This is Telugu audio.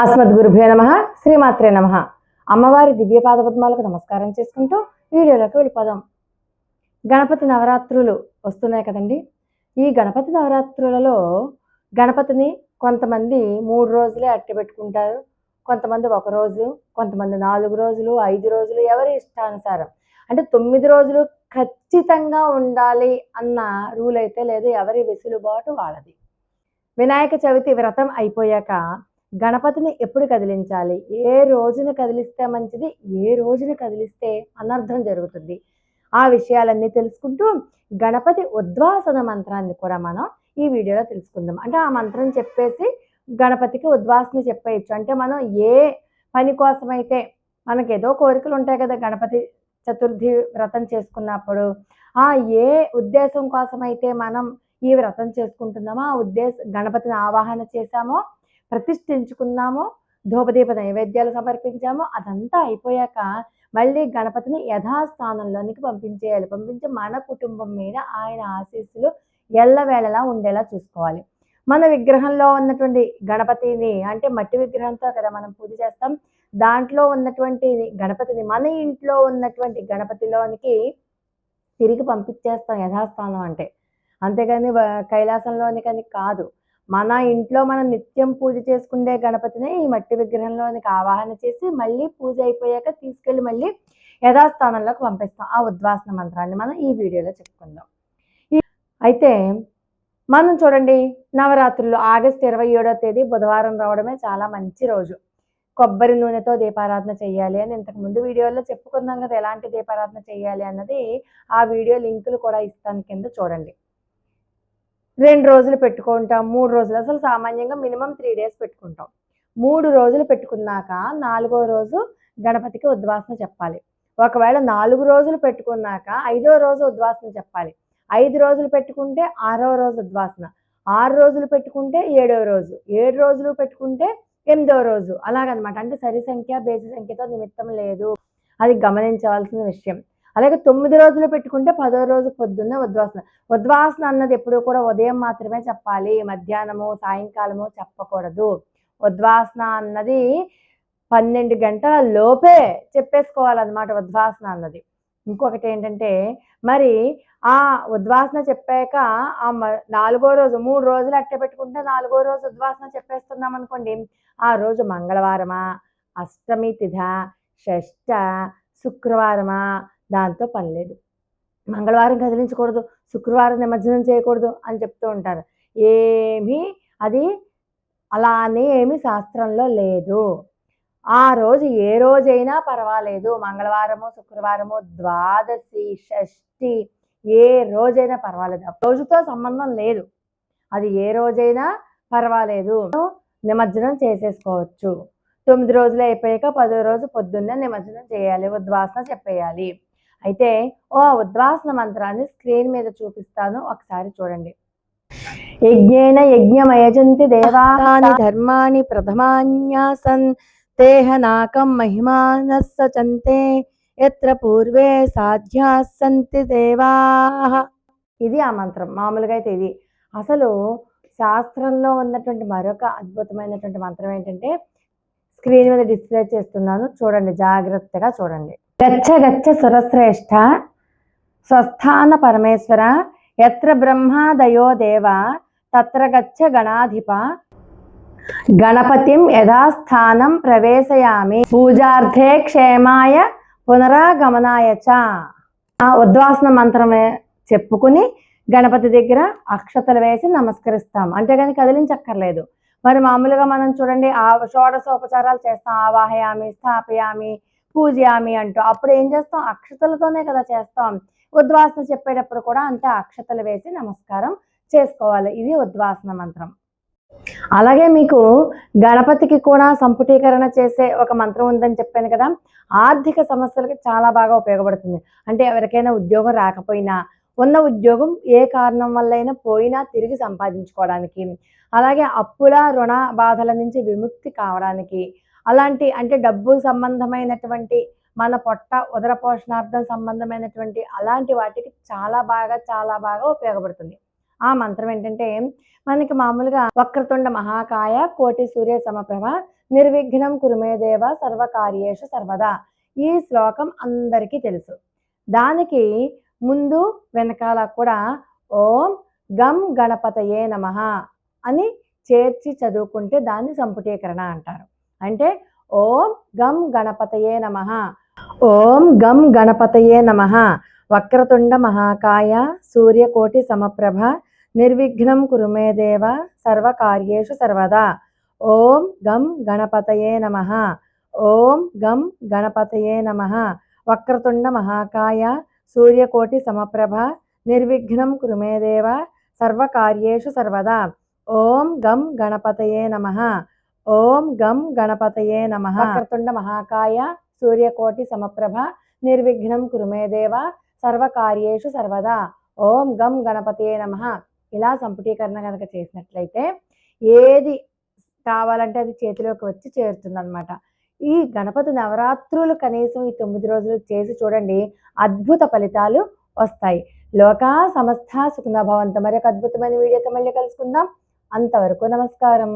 అస్మద్గురుభ్యో నమ శ్రీమాత్రే నమ. అమ్మవారి దివ్య పాదపద్మాలకు నమస్కారం చేసుకుంటూ వీడియోలోకి వెళ్ళిపోదాం. గణపతి నవరాత్రులు వస్తున్నాయి కదండి. ఈ గణపతి నవరాత్రులలో గణపతిని కొంతమంది మూడు రోజులే అట్టి పెట్టుకుంటారు. కొంతమంది ఒక రోజు కొంతమంది నాలుగు రోజులు ఐదు రోజులు ఎవరి ఇష్టానుసారం. అంటే తొమ్మిది రోజులు ఖచ్చితంగా ఉండాలి అన్న రూల్ అయితే లేదు ఎవరి వెసులుబాటు వాళ్ళది. వినాయక చవితి వ్రతం అయిపోయాక గణపతిని ఎప్పుడు కదిలించాలి? ఏ రోజున కదిలిస్తే మంచిది? ఏ రోజున కదిలిస్తే అనర్థం జరుగుతుంది? ఆ విషయాలన్నీ తెలుసుకుంటూ గణపతి ఉద్వాసన మంత్రాన్ని కూడా మనం ఈ వీడియోలో తెలుసుకుందాం. అంటే ఆ మంత్రం చెప్పేసి గణపతికి ఉద్వాసన చెప్పేయచ్చు. అంటే మనం ఏ పని కోసమైతే మనకి ఏదో కోరికలు ఉంటాయి కదా గణపతి చతుర్థి వ్రతం చేసుకున్నప్పుడు. ఆ ఏ ఉద్దేశం కోసమైతే మనం ఈ వ్రతం చేసుకుంటున్నామో ఆ ఉద్దేశ గణపతిని ఆవాహన చేశామో ప్రతిష్ఠించుకున్నామో ధూపదీప నైవేద్యాలు సమర్పించామో అదంతా అయిపోయాక మళ్ళీ గణపతిని యథాస్థానంలోనికి పంపించేయాలి. పంపించి మన కుటుంబం మీద ఆయన ఆశీస్సులు ఎల్లవేళలా ఉండేలా చూసుకోవాలి. మన విగ్రహంలో ఉన్నటువంటి గణపతిని అంటే మట్టి విగ్రహంతో కదా మనం పూజ చేస్తాం. దాంట్లో ఉన్నటువంటి గణపతిని మన ఇంట్లో ఉన్నటువంటి గణపతిలోనికి తిరిగి పంపించేస్తాం యథాస్థానం అంటే. అంతేగాని కైలాసంలోని కానీ కాదు. మన ఇంట్లో మనం నిత్యం పూజ చేసుకునే గణపతిని ఈ మట్టి విగ్రహంలోనికి ఆవాహన చేసి మళ్ళీ పూజ అయిపోయాక తీసుకెళ్ళి మళ్ళీ యథాస్థానంలోకి పంపిస్తాం. ఆ ఉద్వాసన మంత్రాన్ని మనం ఈ వీడియోలో చెప్పుకుందాం. అయితే మనం చూడండి నవరాత్రులు ఆగస్ట్ ఇరవై ఏడో తేదీ బుధవారం రావడమే చాలా మంచి రోజు. కొబ్బరి నూనెతో దీపారాధన చేయాలి అని ఇంతకు ముందు వీడియోలో చెప్పుకున్నాం కదా ఎలాంటి దీపారాధన చేయాలి అన్నది ఆ వీడియో లింకులు కూడా ఇస్తాను కింద చూడండి. రెండు రోజులు పెట్టుకుంటాం మూడు రోజులు. అసలు సామాన్యంగా మినిమం త్రీ డేస్ పెట్టుకుంటాం. మూడు రోజులు పెట్టుకున్నాక నాలుగో రోజు గణపతికి ఉద్వాసన చెప్పాలి. ఒకవేళ నాలుగు రోజులు పెట్టుకున్నాక ఐదో రోజు ఉద్వాసన చెప్పాలి. ఐదు రోజులు పెట్టుకుంటే ఆరో రోజు ఉద్వాసన. ఆరు రోజులు పెట్టుకుంటే ఏడో రోజు. ఏడు రోజులు పెట్టుకుంటే ఎనిమిదో రోజు. అలాగనమాట. అంటే సరి సంఖ్య బేసి సంఖ్యతో నిమిత్తం లేదు. అది గమనించవలసిన విషయం. అలాగే తొమ్మిది రోజులు పెట్టుకుంటే పదో రోజు పొద్దున్న ఉద్వాసన ఉద్వాసన అన్నది ఎప్పుడు కూడా ఉదయం మాత్రమే చెప్పాలి. మధ్యాహ్నము సాయంకాలము చెప్పకూడదు. ఉద్వాసన అన్నది పన్నెండు గంటల లోపే చెప్పేసుకోవాలన్నమాట ఉద్వాసన అన్నది. ఇంకొకటి ఏంటంటే మరి ఆ ఉద్వాసన చెప్పాక ఆ నాలుగో రోజు మూడు రోజులు అట్టే పెట్టుకుంటే నాలుగో రోజు ఉద్వాసన చెప్పేస్తున్నాం అనుకోండి. ఆ రోజు మంగళవారమా అష్టమి తిథ షష్ఠ శుక్రవారమా దాంతో పని లేదు. మంగళవారం కదిలించకూడదు శుక్రవారం నిమజ్జనం చేయకూడదు అని చెప్తూ ఉంటారు. ఏమీ అది అలా అని ఏమీ శాస్త్రంలో లేదు. ఆ రోజు ఏ రోజైనా పర్వాలేదు. మంగళవారము శుక్రవారము ద్వాదశి షష్ఠి ఏ రోజైనా పర్వాలేదు. ఆ రోజుతో సంబంధం లేదు. అది ఏ రోజైనా పర్వాలేదు. నిమజ్జనం చేసేసుకోవచ్చు. తొమ్మిది రోజులు అయిపోయాక పదో రోజు పొద్దున్నే నిమజ్జనం చేయాలి. ఉద్వాసన చెప్పేయాలి. అయితే ఓ ఉద్వాసన మంత్రాన్ని స్క్రీన్ మీద చూపిస్తాను. ఒకసారి చూడండి. యజ్ఞేన యజ్ఞమయజంతి దేవాని ధర్మాణి ప్రథమాన్యాసన్ తేహ నాకం మహిమాన సచంతే ఎత్ర పూర్వే సాధ్యాసంతి దేవా. ఇది ఆ మంత్రం. మామూలుగా అయితే ఇది. అసలు శాస్త్రంలో ఉన్నటువంటి మరొక అద్భుతమైనటువంటి మంత్రం ఏంటంటే స్క్రీన్ మీద డిస్ప్లే చేస్తున్నాను. చూడండి జాగ్రత్తగా చూడండి. గచ్చ గచ్చ సురశ్రేష్ఠ స్వస్థాన పరమేశ్వర ఎత్ర బ్రహ్మాదయో దేవ తత్ర గచ్చ గణాధిప. గణపతిం యథాస్థానం ప్రవేశయామి. పూజార్థే క్షేమాయ పునరాగమనాయ చ. ఆ ఉద్వాసన మంత్రమే చెప్పుకుని గణపతి దగ్గర అక్షతలు వేసి నమస్కరిస్తాం. అంటే కానీ కదిలించక్కర్లేదు. మరి మామూలుగా మనం చూడండి ఆ షోడశోపచారాలు చేస్తాం. ఆవాహయామి స్థాపయామి పూజయామి అంటూ. అప్పుడు ఏం చేస్తాం? అక్షతలతోనే కదా చేస్తాం. ఉద్వాసన చెప్పేటప్పుడు కూడా అంతే అక్షతలు వేసి నమస్కారం చేసుకోవాలి. ఇది ఉద్వాసన మంత్రం. అలాగే మీకు గణపతికి కూడా సంపుటీకరణ చేసే ఒక మంత్రం ఉందని చెప్పాను కదా. ఆర్థిక సమస్యలకు చాలా బాగా ఉపయోగపడుతుంది. అంటే ఎవరికైనా ఉద్యోగం రాకపోయినా ఉన్న ఉద్యోగం ఏ కారణం వల్లైనా పోయినా తిరిగి సంపాదించుకోవడానికి అలాగే అప్పుల రుణ బాధల నుంచి విముక్తి కావడానికి అలాంటి అంటే డబ్బు సంబంధమైనటువంటి మన పొట్ట ఉదర పోషణార్థం సంబంధమైనటువంటి అలాంటి వాటికి చాలా బాగా చాలా బాగా ఉపయోగపడుతుంది. ఆ మంత్రం ఏంటంటే మనకి మామూలుగా వక్రతుండ మహాకాయ కోటి సూర్య సమప్రభ నిర్విఘ్నం కురుమేదేవ సర్వకార్యేషు సర్వదా. ఈ శ్లోకం అందరికీ తెలుసు. దానికి ముందు వెనకాల కూడా ఓం గం గణపతయే నమ అని చేర్చి చదువుకుంటే దాన్ని సంపుటీకరణ అంటారు. అంటే ఓం గం గణపతయే నమ. ఓం గం గణపతయే నమ. వక్రతుండ మహాకాయ సూర్యకోటి సమప్రభ నిర్విఘ్నం కురుమే దేవ సర్వకార్యేషు సర్వదా. ఓం గం గణపతయే నమ. ఓం గం గణపతయే నమ. వక్రతుండ మహాకాయ సూర్యకోటి సమప్రభ నిర్విఘ్నం కురుమే దేవ సర్వకార్యేషు సర్వదా. ఓం గం గణపతయే నమ. ఓం గం గణపతయే నమ. కర్తుండ మహాకాయ సూర్యకోటి సమప్రభ నిర్విఘ్నం కురుమే దేవ సర్వకార్యేషు సర్వదా. ఓం గం గణపతయే నమ. ఇలా సంపుటీకరణ కనుక చేసినట్లయితే ఏది కావాలంటే అది చేతిలోకి వచ్చి చేరుతుందన్నమాట. ఈ గణపతి నవరాత్రులు కనీసం ఈ తొమ్మిది రోజులు చేసి చూడండి అద్భుత ఫలితాలు వస్తాయి. లోకా సమస్త సుఖనభవంతం మరి ఒక అద్భుతమైన వీడియోతో మళ్ళీ కలుసుకుందాం. అంతవరకు నమస్కారం.